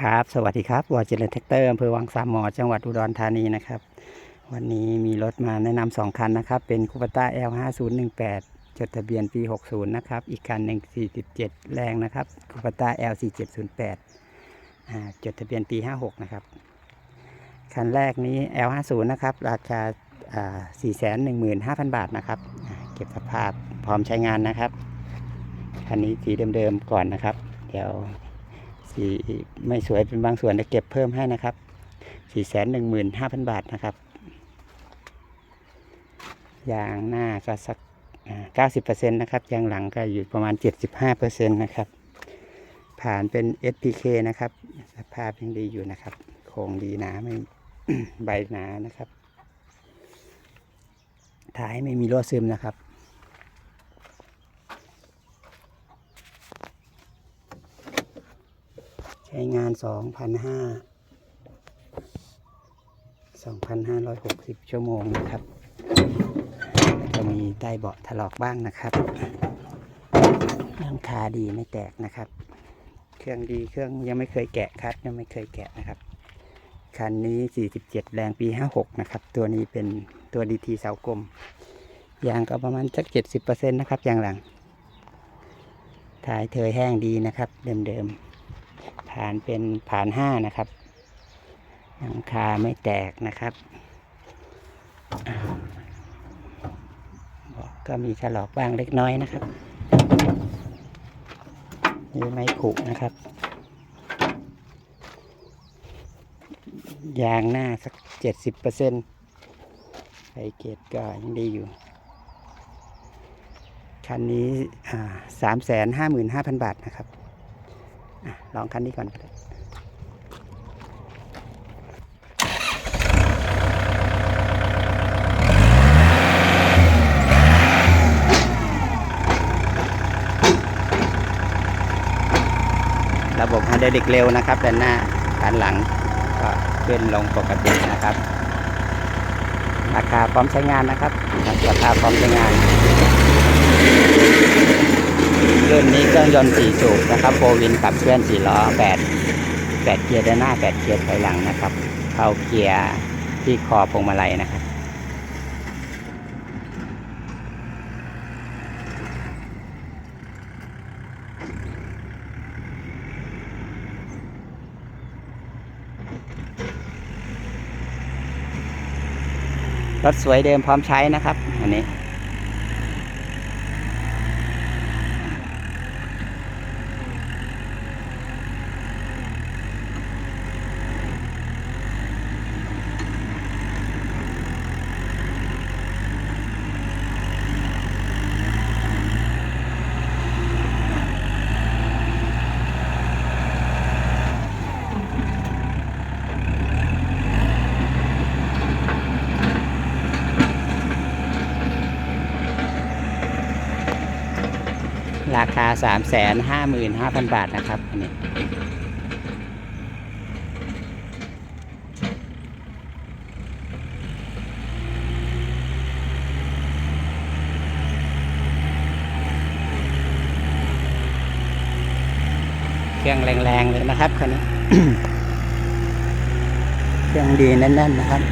ครับ สวัสดีครับวอร์เจริญแท็กเตอร์อำเภอวังสามหมอจังหวัดอุดรธานีนะครับ วันนี้มีรถมาแนะนำสองคันนะครับ เป็นคูปต้า L 5 0 1 8จดทะเบียนปี 60 นะครับ อีกคันหนึ่ง47 แรงนะครับคูปต้า L 4 7 0 8จดทะเบียนปี 56 นะครับ คันแรกนี้ L 5 0นะครับ ราคา 415,000 บาทนะครับ เก็บสภาพพร้อมใช้งานนะครับ คันนี้สีเดิมๆก่อนนะครับ เดี๋ยว สีไม่สวยเป็นบางส่วนจะเก็บเพิ่มให้นะครับสี่แสนหนึ่งหมื่นห้าพันบาทนะครับ ยางหน้าก็สักเก้าสิบเปอร์เซ็นต์นะครับ ยางหลังก็อยู่ประมาณเจ็ดสิบห้าเปอร์เซ็นต์นะครับ ผ่านเป็น SPK นะครับ สภาพยังดีอยู่นะครับ โครงดีหนาไม่ใบหนานะครับ ท้ายไม่มีรั่วซึมนะครับ ช้งาน2,500 2,560ชั่วโมงนะครับแล้วก็มีใต้เบาะถลอกบ้างนะครับหลังคาดีไม่แตกนะครับ เครื่องดีเครื่องยังไม่เคยแกะครับยังไม่เคยแกะนะครับ คันนี้ 47 แรงปี 56 นะครับ ตัวนี้เป็นตัวดีทีเสากลมยางก็ประมาณสัก 70%นะครับยางหลังท้ายเทยแห้งดีนะครับ เดิมๆานเป็นผ่านห้านะครับหลังคาไม่แตกนะครับบาะก็มีถลอกบ้างเล็กน้อยนะครับนี่ไม้ผุนะครับ ยางหน้าสักเจ็ดสิบเปอร์เซ็นต์ไฟเกตก็ยังดีอยู่ คันนี้สามแสนห้าหมื่นห้าพันบาทนะครับ ลองคันนี้ก่อนก็ได้ระบบไฮดรอลิกเร็วนะครับด้านหน้าด้านหลังก็ขึ้นลงปกตินะครับ ราคาพร้อมใช้งานนะครับราคาพร้อมใช้งาน รุ่นนี้เครื่องยนต์4สูบนะครับโฟวินขับเคลื่อน4ล้อ8 8เกียร์ด้านหน้า 8 เกียร์ถอยหลังนะครับ เข้าเกียร์ที่คอพวงมาลัยนะครับรถสวยเดิมพร้อมใช้นะครับ อันนี้ ราคา 3 5 5 5 0 0 0 บาทนะครับอันนี้เครื่องแรงๆเลยนะครับคันนี้ เครื่องดีแน่นๆนะครับ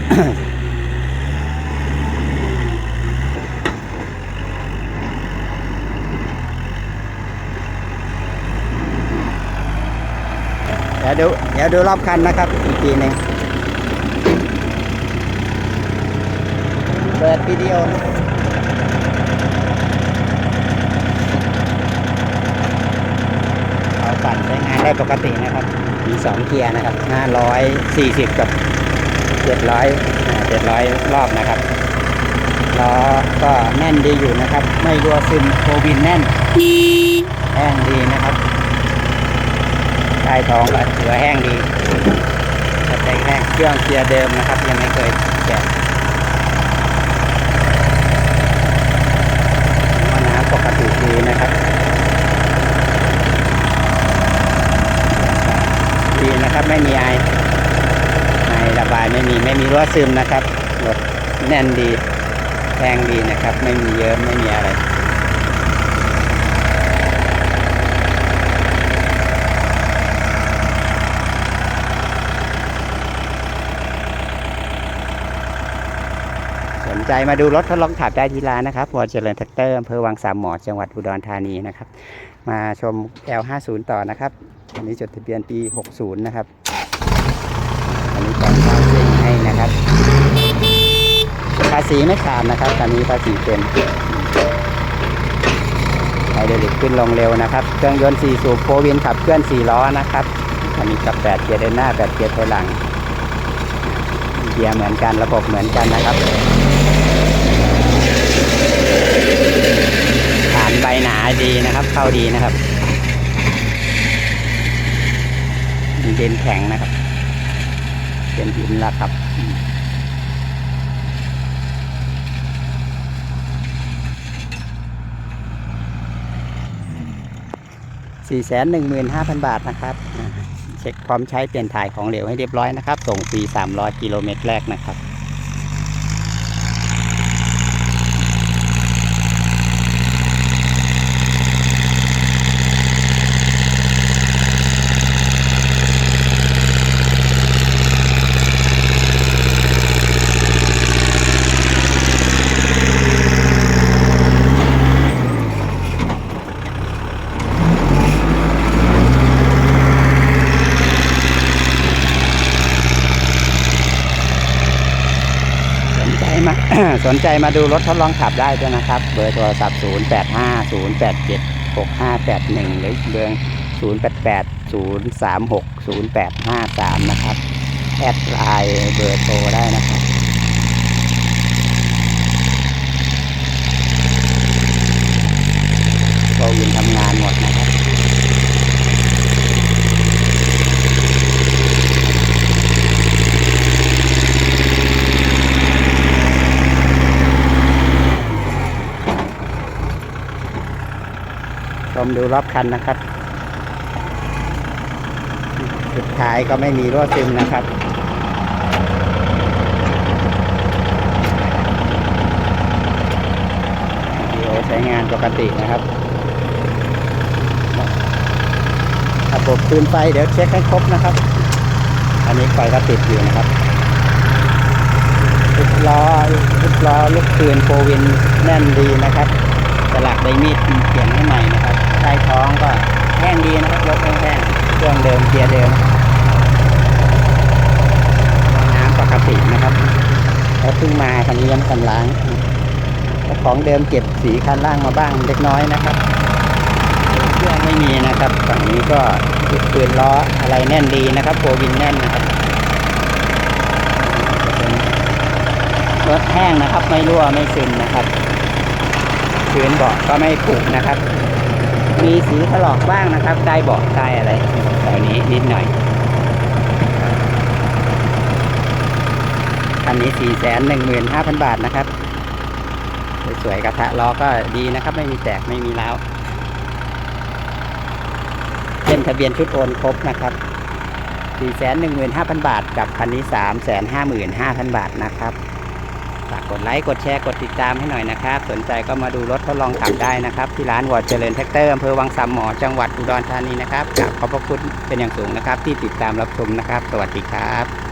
เดี๋ยวดู เดี๋ยวดูรอบคันนะครับ อีกทีหนึ่งเปิดวิดีโอนะเอาปั่นใช้งานได้ปกตินะครับมีสองเกียร์นะครับ 540 กับ 700 700 รอบนะครับล้อก็แน่นดีอยู่นะครับ ไม่รั่วซึมโควินแน่นแห้งดีนะครับ ใต้ท้องก็ถือว่าแห้งดีสเต็กแห้งเครื่องเกียร์เดิมนะครับ ยังไม่เคยแกะว่าน้ำปกติดีนะครับ ดีนะครับไม่มีไอไอระบายไม่มีไม่มีรั่วซึมนะครับรถแน่นดีแห้งดีนะครับ ไม่มีเยิ้มไม่มีอะไร ใจมาดูรถทดลองขับได้ที่ร้านนะครับวเจริญแท็กเตอร์อำเภอวังสามหมอจังหวัดอุดรธานีนะครับ มาชม L50 ต่อนะครับอันนี้จดทะเบียนปี 60 นะครับอันนี้ก่อนเข้าเส้นให้นะครับ ภาษีไม่ขาดนะครับตอนนี้ภาษีเป็นไฮเดรลิกขึ้นลงเร็วนะครับ เครื่องยนต์4สูบโฟวินขับเคลื่อน 4 ล้อนะครับอันนี้กับ8เกียร์เดินหน้า8เกียร์ถอยหลังเกียร์เหมือนกันระบบเหมือนกันนะครับ ฐานใบหนา ดีนะครับ เข้าดีนะครับเด่นแข็งนะครับเป็นหินละครับ4 1 5 0 0 0บาทนะครับเช็คพร้อมใช้เปลี่ยนถ่ายของเหลวให้เรียบร้อยนะครับ ส่งฟรี300กิโลเมตรแรกนะครับ มา สนใจมาดูรถทดลองขับได้ด้วยนะครับ เบอร์โทรศัพท์ 0 8 5 0 8 7 6 5 8 1 หรือเบอร์ 0 8 8 0 3 6 0 8 5 3 นะครับ แอดไลน์เบอร์โทรได้นะครับ โควินทำงานหมดนะครับ ชมดูรอบคันนะครับ สุดท้ายก็ไม่มีรั่วซึมนะครับวิดีโอใช้งานปกตินะครับระบบคืนไฟเดี๋ยวเช็คให้ครบนะครับ อันนี้ไฟก็ติดอยู่นะครับลูกล้อลูกล้อลูกคืนโฟวินแน่นดีนะครับ สลักใบมีดเปลี่ยนให้ใหม่นะครับใต้ท้องก็แห้งดีนะครับรถแห้งๆเครื่องเดิมเกียร์เดิมน้ำปกตินะครับแล้วเพิ่งมาคันนี้ยังไม่ทันล้างของเดิมเก็บสีคันล่างมาบ้างเล็กน้อยนะครับเครื่องไม่มีนะครับฝั่งนี้ก็จุดปืนล้ออะไรแน่นดีนะครับโฟวินแน่นนะครับรถแห้งนะครับ ไม่รั่วไม่ซึมนะครับ พื้นเบาะก็ไม่ผุนะครับ มีสีถลอกบ้างนะครับใต้เบาะใต้อะไรแถวนี้นิดหน่อยอันนี้4 1 5 0 0 0บาทนะครับ สวยๆกระทะล้อก็ดีนะครับ ไม่มีแตกไม่มีร้าวเป็นทะเบียนชุดโอนครบนะครับ4 1 5 0 0 0บาท กับคันนี้3 5 5 0 0 0บาทนะครับ ดไลค์กดแชร์กดติดตามให้หน่อยนะครับ สนใจก็มาดูรถทดลองขับได้นะครับ ที่ร้านวอร์ดเจริญแท็กเตอร์อำเภอวังสามหมอจังหวัดอุดรธานีนะครับขอบพระคุณเป็นอย่างสูงนะครับ ที่ติดตามรับชมนะครับ สวัสดีครับ